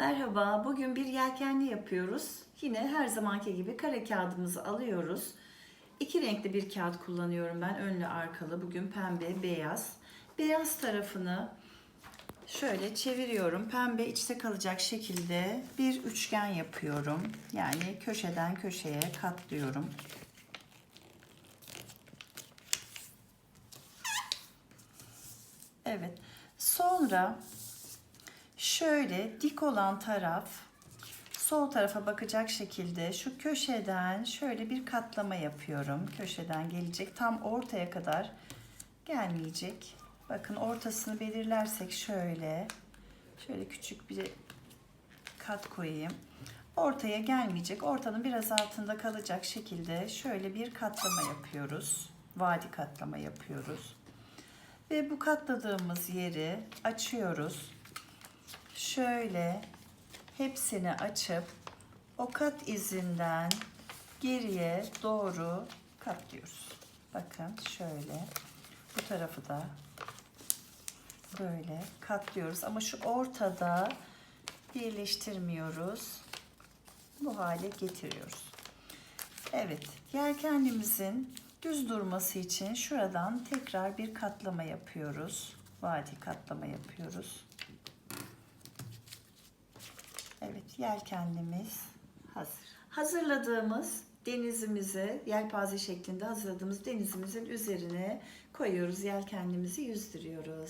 Merhaba, bugün bir yelkenli yapıyoruz. Yine her zamanki gibi kare kağıdımızı alıyoruz. İki renkli bir kağıt kullanıyorum ben, önlü arkalı. Bugün pembe, beyaz. Beyaz tarafını şöyle çeviriyorum. Pembe içte kalacak şekilde bir üçgen yapıyorum. Yani köşeden köşeye katlıyorum. Evet. Sonra şöyle dik olan taraf sol tarafa bakacak şekilde şu köşeden şöyle bir katlama yapıyorum. Köşeden gelecek tam ortaya kadar gelmeyecek. Bakın ortasını belirlersek şöyle şöyle küçük bir kat koyayım. Ortaya gelmeyecek. Ortanın biraz altında kalacak şekilde şöyle bir katlama yapıyoruz. Vadi katlama yapıyoruz. Ve bu katladığımız yeri açıyoruz. Şöyle hepsini açıp o kat izinden geriye doğru katlıyoruz. Bakın şöyle bu tarafı da böyle katlıyoruz ama şu ortada birleştirmiyoruz. Bu hale getiriyoruz. Evet, yelkenlimizin düz durması için şuradan tekrar bir katlama yapıyoruz. Vadi katlama yapıyoruz. Yelkenlimiz hazır. Hazırladığımız denizimizi, yelpaze şeklinde hazırladığımız denizimizin üzerine koyuyoruz. Yelkenlimizi yüzdürüyoruz.